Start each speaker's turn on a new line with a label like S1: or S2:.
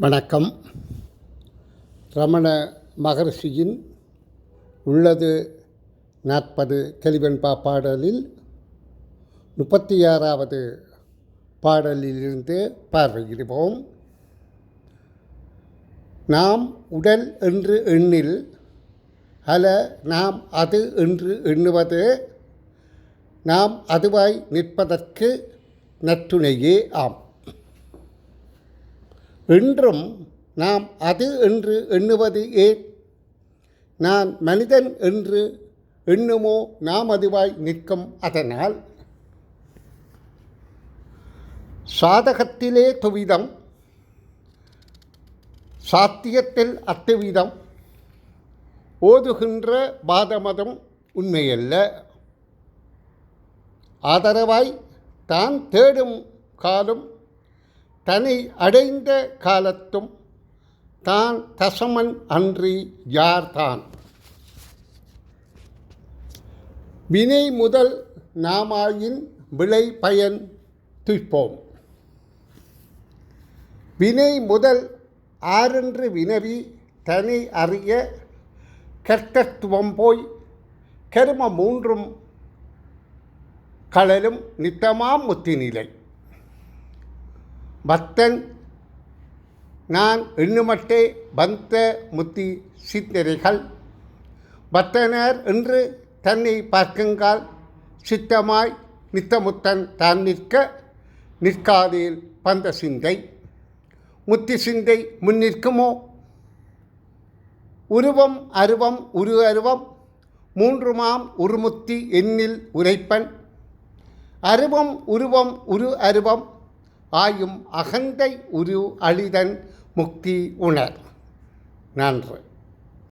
S1: வணக்கம். ரமண மகர்ஷியின் உள்ளது நாற்பது கெளிவெண்பா பாடலில் முப்பத்தி ஆறாவது பாடலிலிருந்து பார்வையிடுவோம். நாம் உடல் என்று எண்ணில் அல நாம் அது என்று எண்ணுவது நாம் அதுவாய் நிற்பதற்கு நற்றுணையே ஆம். என்றும் நாம் அது என்று எண்ணுவது ஏன்? நான் மனிதன் என்று எண்ணுமோ நாம் அதுவாய் நிற்கும் அதனால். சாதகத்திலே துவிதம் சாத்தியத்தில் அத்துவிதம் ஓதுகின்ற பாதமதம் உண்மையல்ல. ஆதரவாய் தான் தேடும் காலம் தன்னை அடைந்த காலத்தும் தான் தசமன் அன்றி யார்தான் வினை முதல் நாமாயின் விளை பயன் துய்ப்போம். வினை முதல் ஆரென்று வினவி தனி அறிய கர்த்தத்துவம் போய் கரும மூன்றும் கடலும் நித்தமாம் முத்திநிலை பக்தன் நான் எண்ணுமட்டே பந்த முத்தி சித்திரைகள். பத்தனர் என்று தன்னை பார்க்குங்கால் சித்தமாய் நித்தமுத்தன் தான் நிற்க நிற்காதேல் பந்த சிந்தை. முத்தி சிந்தை முன்னிற்குமோ உருவம் அருவம் உரு அருவம் மூன்றுமாம் உருமுத்தி எண்ணில் உரைப்பன். அருவம் உருவம் உரு அருவம் ஆயும் அகந்தை உரு அழிதன் முக்தி உணர். நன்று.